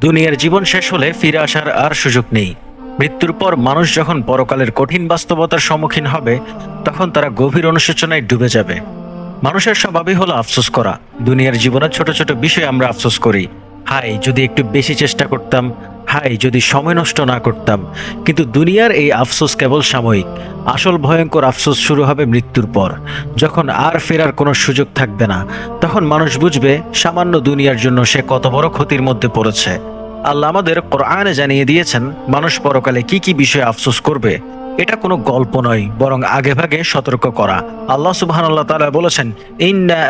দুনিয়ার জীবন শেষ হলে ফিরে আসার আর সুযোগ নেই। মৃত্যুর পর মানুষ যখন পরকালের কঠিন বাস্তবতার সম্মুখীন হবে, তখন তারা গভীর অনুশোচনায় ডুবে যাবে। মানুষের স্বভাবই হলো আফসোস করা। দুনিয়ার জীবনের ছোট ছোট বিষয়ে আমরা আফসোস করি। হাই যদি একটু বেশি চেষ্টা করতাম হাই, যদি সময় নষ্ট না করতাম। কিন্তু দুনিয়ার এই আফসোস কেবল সাময়িক। আসল ভয়ঙ্কর আফসোস শুরু হবে মৃত্যুর পর। যখন আর ফেরার কোনো সুযোগ থাকবে না, তখন মানুষ বুঝবে সামান্য দুনিয়ার জন্য সে কত বড় ক্ষতির মধ্যে পড়েছে। আল্লাহ আমাদের কোরআনে জানিয়ে দিয়েছেন, মানুষ পরকালে কি কি বিষয়ে আফসোস করবে? এটা কোনো গল্প নয়, বরং আগেভাগে সতর্ক করা। আল্লাহ তাআলা বলেছেন, ইন্না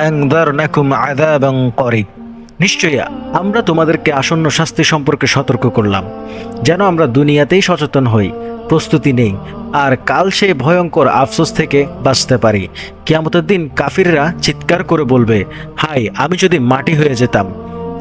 করিব। নিশ্চয়ই আমরা তোমাদেরকে আসন্ন শাস্তি সম্পর্কে সতর্ক করলাম। যেন আমরা দুনিয়াতেই সচেতন হই, প্রস্তুতি নেই, আর কাল সেই ভয়ঙ্কর আফসোস থেকে বাঁচতে পারি। কিয়ামতের দিন কাফিররা চিৎকার করে বলবে হাই আমি যদি মাটি হয়ে যেতাম,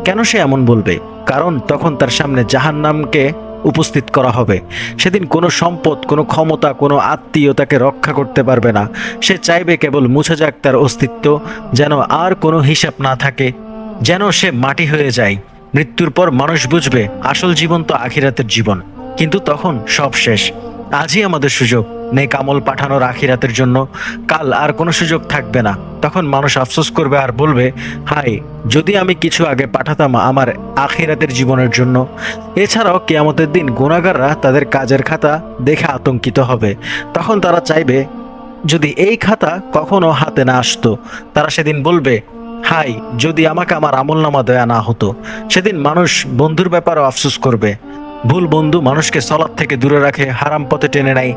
কেন সে এমন বলবে? কারণ তখন তার সামনে জাহান্নামকে উপস্থিত করা হবে। সেদিন কোনো সম্পদ, কোনো ক্ষমতা, কোনো আত্মীয় তাকে রক্ষা করতে পারবে না। সে চাইবে কেবল মুছে যাক তার অস্তিত্ব, যেন আর কোনো হিসাব না থাকে। যেন সে মাটি হয়ে যায়। মৃত্যুর পর মানুষ বুঝবে, আসল জীবন তো আখিরাতের জীবন। কিন্তু তখন সব শেষ। আজই আমাদের সুযোগ। নেক আমল পাঠানোর আখিরাতের জন্য কাল আর কোনো সুযোগ থাকবে না। তখন মানুষ আফসোস করবে আর বলবে হাই যদি আমি কিছু আগে পাঠাতাম আমার আখিরাতের জীবনের জন্য। এছাড়াও কেয়ামতের দিন গুণাগাররা তাদের কাজের খাতা দেখে আতঙ্কিত হবে। তখন তারা চাইবে, যদি এই খাতা কখনো হাতে না আসতো, তারা সেদিন বলবে হাই, যদি আমাকে আমার আমল নামা দেয়া না হতো, সেদিন মানুষ বন্ধুর ব্যাপারে আফসোস করবে। ভুল বন্ধু মানুষকে সলাদ থেকে দূরে রাখে হারাম পথে টেনে নেয়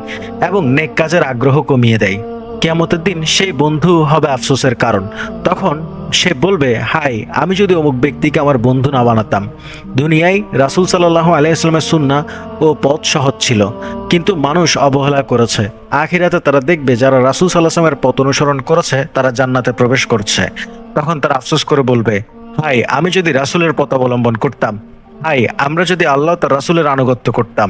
এবং নেক কাজের আগ্রহ কমিয়ে দেয়। কেয়ামতের দিন সেই বন্ধু হবে আফসোসের কারণ। তখন সে বলবে হাই আমি যদি অমুক ব্যক্তিকে আমার বন্ধু না বানাতাম। দুনিয়ায় রাসুল সাল্লাহ আলাইসলামের সুন্না ও পথ সহজ ছিল, কিন্তু মানুষ অবহেলা করেছে। আখিরাতে তারা দেখবে যারা রাসুল সাল্লাহামের পথ অনুসরণ করেছে, তারা জান্নাতে প্রবেশ করছে। তখন তারা আফসোস করে বলবে হাই আমি যদি রাসুলের পথ অবলম্বন করতাম হাই আমরা যদি আল্লাহ তার রাসুলের আনুগত্য করতাম।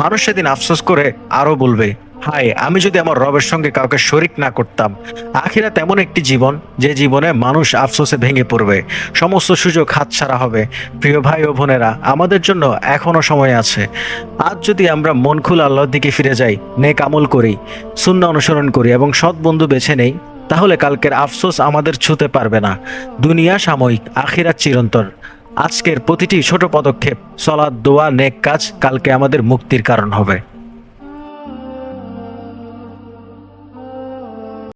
মানুষ সেদিন আফসোস করে আরও বলবে হাই আমি যদি আমার রবের সঙ্গে কাউকে শরিক না করতাম আখিরা তেমন একটি জীবন যে জীবনে মানুষ আফসোসে ভেঙে পড়বে। সমস্ত সুযোগ হাতছাড়া হবে। প্রিয় ভাই ও বোনেরা, আমাদের জন্য এখনও সময় আছে। আজ যদি আমরা মন খুল আল্লাহর দিকে ফিরে যাই, নেক আমল করি শূন্য অনুসরণ করি এবং সৎ বন্ধু বেছে নেই, তাহলে কালকের আফসোস আমাদের ছুতে পারবে না। দুনিয়া সাময়িক আখিরা চিরন্তন। আজকের প্রতিটি ছোট পদক্ষেপ সলাদ দোয়া, নেক কাজ কালকে আমাদের মুক্তির কারণ হবে।